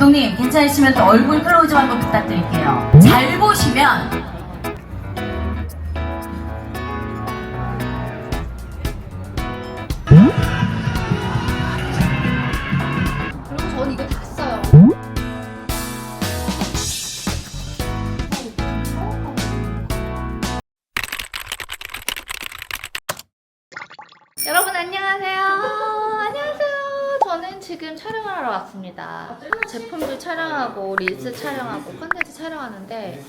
감독님 괜찮으시면 또 얼굴 클로즈 한번 부탁드릴게요. 잘 보시면. 여러분. 안녕하세요. 지금 촬영하러 왔습니다. 제품들 촬영하고 릴스 촬영하고 컨텐츠 촬영하는데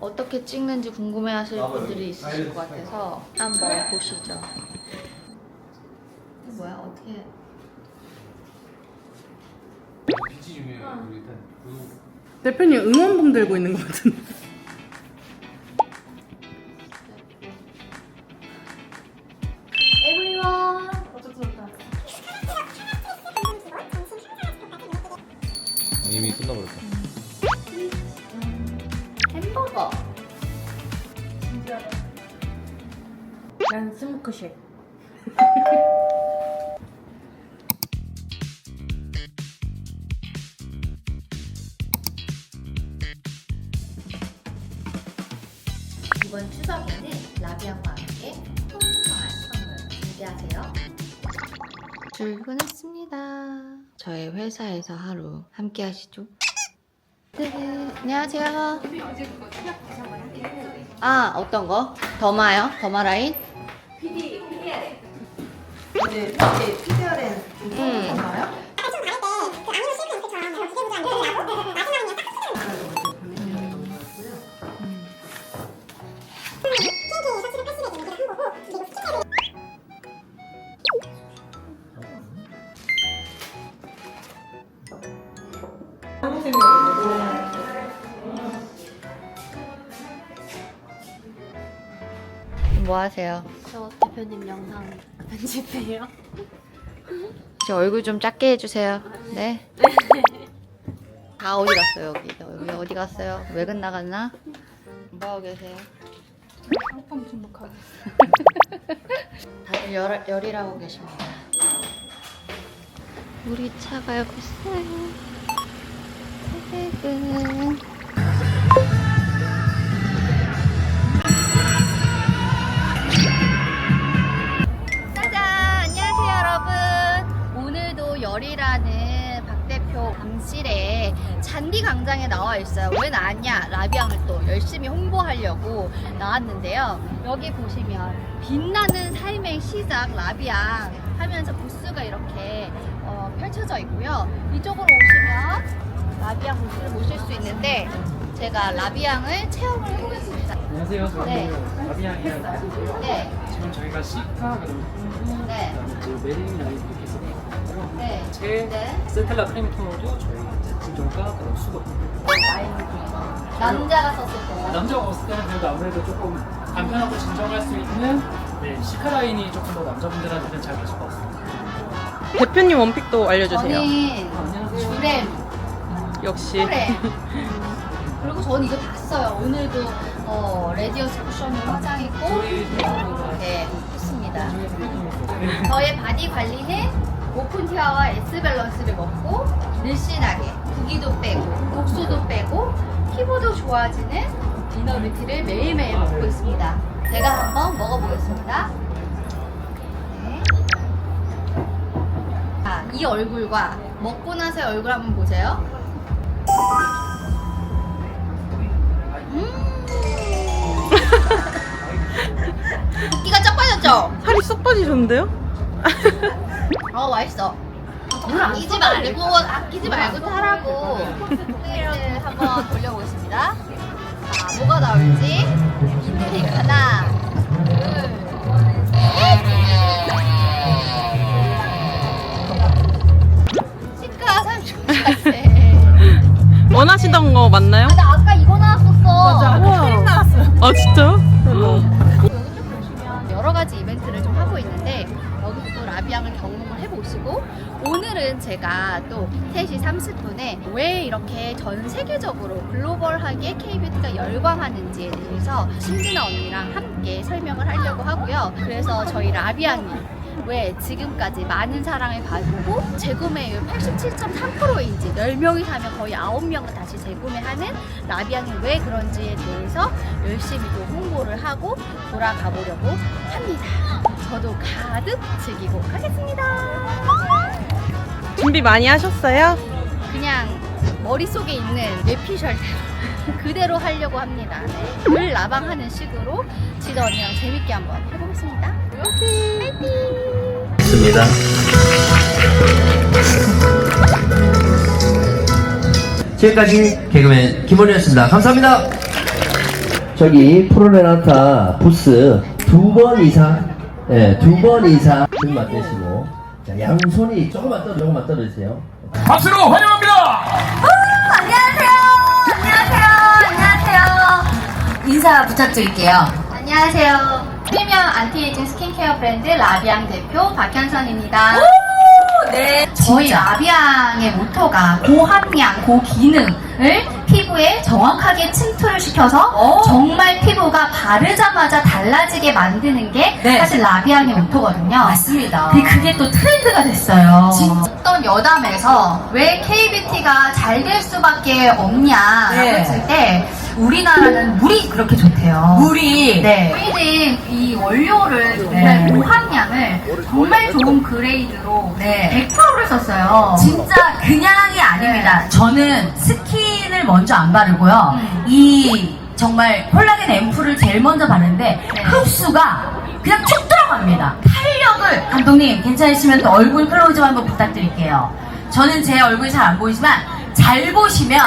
어떻게 찍는지 궁금해하실 분들이 있으실 것 같아서 한번 보시죠. 이게 뭐야? 어떻게? 빛이 중요해요. 우리 일단 대표님 응원봉 들고 있는 것 같은데. 이번 추석에는 라비안과 함께 풍성한 선물 준비하세요. 출근했습니다. 저의 회사에서 하루 함께 하시죠. 네, 안녕하세요. 아, 어떤 거? 더마요? 더마 라인? 네, 이제 피디어렌 뭐 하세요? 저 대표님 영상 편집해요. 제 얼굴 좀 작게 해주세요. 네. 다 어디 갔어요 여기? 여기 어디 갔어요? 외근 나갔나? 뭐 하고 계세요? 상품 등록하고. 다들 열, 열일하고 계십니다. 우리 차가 여기 있어요. 짜잔! 안녕하세요, 여러분. 오늘도 열이라는 박 대표 방실에 잔디 광장에 나와 있어요. 왜 나왔냐? 라비앙을 또 열심히 홍보하려고 나왔는데요. 여기 보시면 빛나는 삶의 시작 라비앙 하면서 부스가 이렇게 어, 펼쳐져 있고요. 이쪽으로 오시면 라비앙 부스를 보실 수 있는데 제가 라비앙을 체험을 해보겠습니다. 안녕하세요. 저는 네. 라비앙이라고 네, 지금 저희가 시카를 네, 메릴린 라인 이렇게 있었고요. 네. 제 네. 스텔라 크림 토너도 저희 구조가 그런 수거. 남자가 썼을 때. 남자가 봤을 때는 그래도 아무래도 조금 간편하고 진정할 수 있는 네, 시카 라인이 조금 더 남자분들한테는 잘 맞을 것 같습니다. 대표님 원픽도 알려주세요. 저는 안녕하세요. 주렘, 역시. 코레. 그리고 저는 이거 다 써요. 오늘도 어, 레디어스 쿠션을 화장했고 이렇게 했습니다. 저의 바디 관리는 오픈 티아와 S 밸런스를 먹고 늘씬하게 구기도 빼고 독소도 빼고 피부도 좋아지는 이너뷰티를 매일매일 먹고 있습니다. 제가 한번 먹어보겠습니다. 네. 아, 이 얼굴과 먹고 나서의 얼굴 한번 보세요. 음. 붓기가 쫙 빠졌죠? 살이 쏙 빠지셨는데요? 어 맛있어. 아끼지 말고 아끼지 말고 타라고. 네, 한번 돌려보겠습니다. 자 뭐가 나올지 이들이 하나, 또 3시 30분에 왜 이렇게 전 세계적으로 글로벌하게 K뷰티가 열광하는지에 대해서 신진아 언니랑 함께 설명을 하려고 하고요. 그래서 저희 라비앙이 왜 지금까지 많은 사랑을 받고 재구매율 87.3%인지 10명이 사면 거의 9명은 다시 재구매하는 라비앙이 왜 그런지에 대해서 열심히 또 홍보를 하고 돌아가 보려고 합니다. 저도 가득 즐기고 가겠습니다. 준비 많이 하셨어요? 그냥 머릿속에 있는 뇌피셜 그대로 하려고 합니다. 네. 늘 라방하는 식으로 지더 언니랑 재밌게 한번 해보겠습니다. 있습니다. 지금까지 개그맨 김원이었습니다. 감사합니다. 저기 프로레나타 부스 두 번 이상, 예, 두 번 이상 등 맞대시고, 자, 양손이 조금만 떨어, 조금만 떨어주세요. 박수로 환영합니다. 안녕하세요. 안녕하세요. 안녕하세요. 인사 부탁드릴게요. 안녕하세요. 프리미엄 안티에이징 스킨케어 브랜드 라비앙 대표 박현선입니다. 네, 저희. 라비앙의 모토가 고함량, 고기능을 피부에 정확하게 침투를 시켜서 오. 정말 피부가 바르자마자 달라지게 만드는 게 네. 사실 라비앙의 모토거든요. 맞습니다. 근데 그게 또 트렌드가 됐어요. 진짜. 어떤 여담에서 왜 KBT가 잘 될 수밖에 없냐라고 네. 했을 때 우리나라는 물이 그렇게 좋대요. 물이 네. 저희는 이 원료를 정말 네. 고함량을 정말 좋은 그레이드로 네. 100%를 썼어요. 진짜 그냥이 아닙니다. 저는 스킨을 먼저 안 바르고요. 음. 이 정말 콜라겐 앰플을 제일 먼저 바르는데 네. 흡수가 그냥 쭉 들어갑니다. 탄력을 감독님 괜찮으시면 또 얼굴 클로즈업 한번 부탁드릴게요. 저는 제 얼굴이 잘 안 보이지만 잘 보시면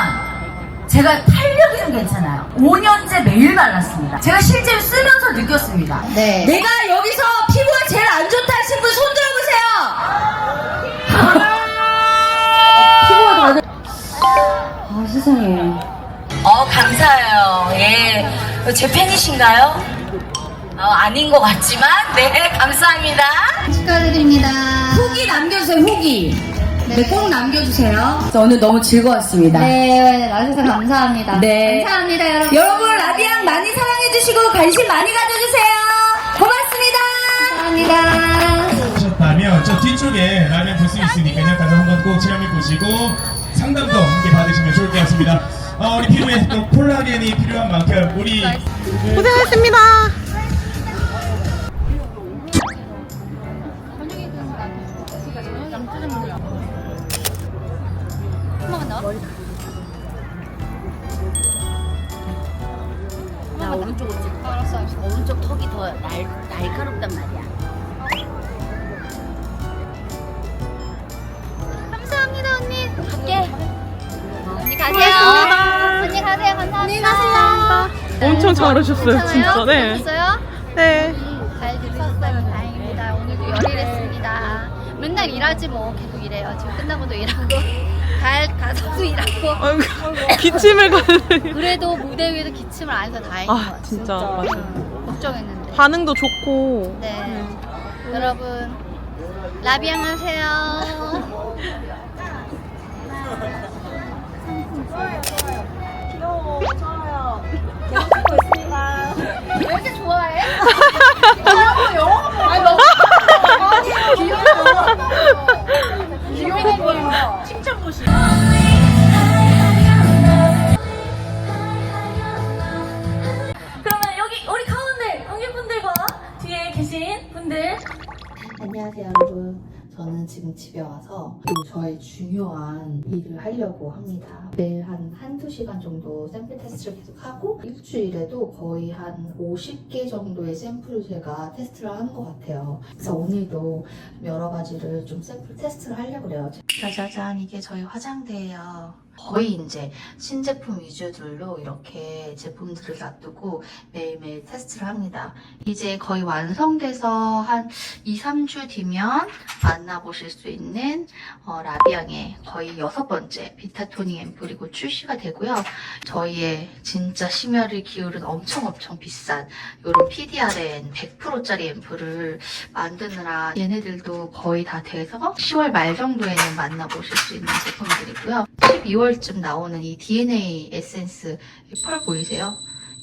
제가 탄력이 좀 괜찮아요. 5년째 매일 발랐습니다. 제가 실제로 쓰면서 느꼈습니다. 네. 내가 여기서 피부가 제일 안 좋다 하신 분 손 들어보세요. 피부가 다들. 아 세상에. 어 감사해요. 예. 제 팬이신가요? 어, 아닌 것 같지만 네 감사합니다. 축하드립니다. 후기 남겨주세요. 후기. 네, 꼭 남겨주세요. 저 오늘 너무 즐거웠습니다. 네, 나와주셔서 감사합니다. 네. 감사합니다, 여러분. 여러분 라비앙 많이 사랑해주시고 관심 많이 가져주세요. 고맙습니다. 감사합니다. 보셨다면 저 뒤쪽에 라면 볼수 있으니까요. 가서 한번 꼭 체험해 보시고 상담도 함께 받으시면 좋을 것 같습니다. 어, 우리 피부에 또 콜라겐이 필요한 만큼 우리 고생하셨습니다. 가세요. 감사합니다. 언니 가세요. 엄청 잘하셨어요, 진짜. 네. 네. 잘 들으셨어요. 다행입니다. 오늘도 열일했습니다. 맨날 일하지 뭐 계속 일해요. 지금 끝나고도 일하고 갈 가서도 일하고. 아이고, 기침을 가는. 그래도 무대 위에서 기침을 안 해서 다행인 것 아, 같아요. 진짜. 맞아. 응, 걱정했는데. 반응도 좋고. 네. 여러분 라비앙 하세요. 왜 이렇게 좋아해? 영어 영어 아니 너무 귀여워 지금 집에 와서 또 저의 중요한 일을 하려고 합니다. 매일 한 한두 시간 정도 샘플 테스트를 계속 하고 일주일에도 거의 한 50개 정도의 샘플을 제가 테스트를 하는 것 같아요. 그래서 오늘도 여러 가지를 좀 샘플 테스트를 하려고 그래요. 짜자잔 이게 저희 화장대예요 거의 이제 신제품 위주들로 이렇게 제품들을 놔두고 매일매일 테스트를 합니다 이제 거의 완성돼서 한 2, 3주 뒤면 만나보실 수 있는 어, 라비앙의 거의 여섯 번째 비타토닝 앰플이고 출시가 되고요. 저희의 진짜 심혈을 기울인 엄청 엄청 비싼 이런 PDRN 100%짜리 앰플을 만드느라 얘네들도 거의 다 돼서 10월 말 정도에는 만나보실 수 있는 제품들이고요. 12월 쯤 나오는 이 DNA 에센스 펄 보이세요?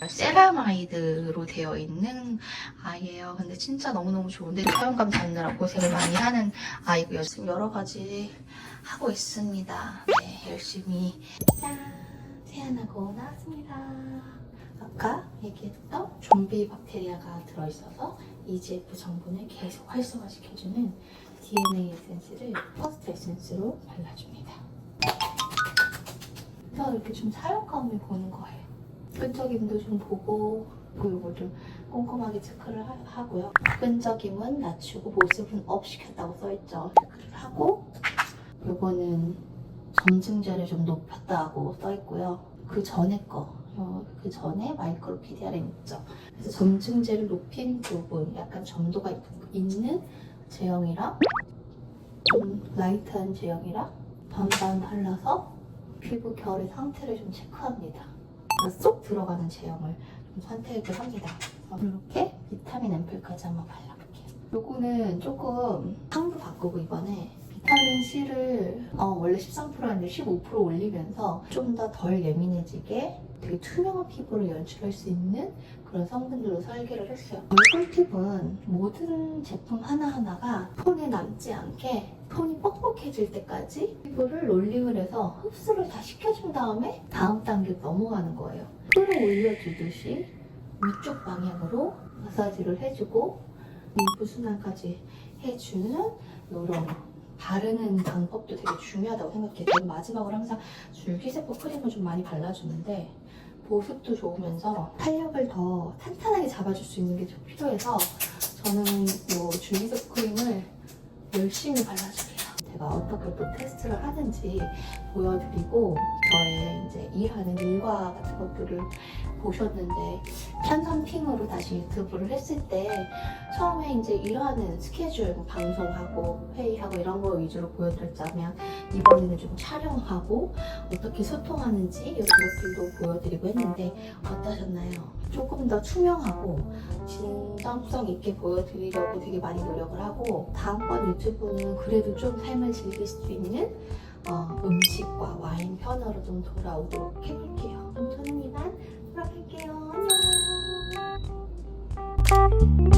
세라마이드로 되어 있는 아이예요. 근데 진짜 너무너무 좋은데 사용감 잡느라 고생을 많이 하는 아이고요. 지금 여러 가지 하고 있습니다. 네, 열심히 짠! 세안하고 나왔습니다. 아까 얘기했던 좀비 박테리아가 들어있어서 EGF 성분을 계속 활성화시켜주는 DNA 에센스를 퍼스트 에센스로 발라줍니다. 그래서 이렇게 좀 사용감을 보는 거예요. 끈적임도 좀 보고 그리고 좀 꼼꼼하게 체크를 하, 하고요. 끈적임은 낮추고 보습은 업 시켰다고 써있죠. 체크를 하고 요거는 점증제를 좀 높였다고 써있고요. 그 전에 거, 어, 그 전에 마이크로 PDRM 있죠. 그래서 점증제를 높인 부분, 약간 점도가 있는 제형이랑 좀 라이트한 제형이랑 반반 발라서 피부 결의 상태를 좀 체크합니다. 쏙 들어가는 제형을 좀 선택을 합니다. 이렇게 비타민 앰플까지 한번 발라볼게요. 요거는 조금 향도 바꾸고 이번에 비타민 C를 어, 원래 13%였는데 15% 올리면서 좀 더 덜 예민해지게 되게 투명한 피부를 연출할 수 있는 그런 성분들로 설계를 했어요. 이 꿀팁은 모든 제품 하나하나가 톤에 남지 않게 톤이 뻑뻑해질 때까지 피부를 롤링을 해서 흡수를 다 시켜준 다음에 다음 단계로 넘어가는 거예요. 끌어올려주듯이 위쪽 방향으로 마사지를 해주고 림프 순환까지 해주는 이런 바르는 방법도 되게 중요하다고 생각해요. 저는 마지막으로 항상 줄기세포 크림을 좀 많이 발라주는데 보습도 좋으면서 탄력을 더 탄탄하게 잡아줄 수 있는 게 좀 필요해서 저는 이 줄기세포 크림을 열심히 발라줍니다. 제가 어떻게 또 테스트를 하는지 보여드리고 저의 이제 일하는 일과 같은 것들을 보셨는데 편성핑으로 다시 유튜브를 했을 때 처음에 이제 일하는 스케줄 뭐 방송하고 회의하고 이런 거 위주로 보여드렸자면 이번에는 좀 촬영하고 어떻게 소통하는지 이런 것들도 보여드리고 했는데 어떠셨나요? 조금 더 투명하고 진정성 있게 보여드리려고 되게 많이 노력을 하고 다음번 유튜브는 그래도 좀 삶을 즐길 수 있는 어, 음식과 와인 편으로 좀 돌아오도록 해볼게요. 아무튼 thank you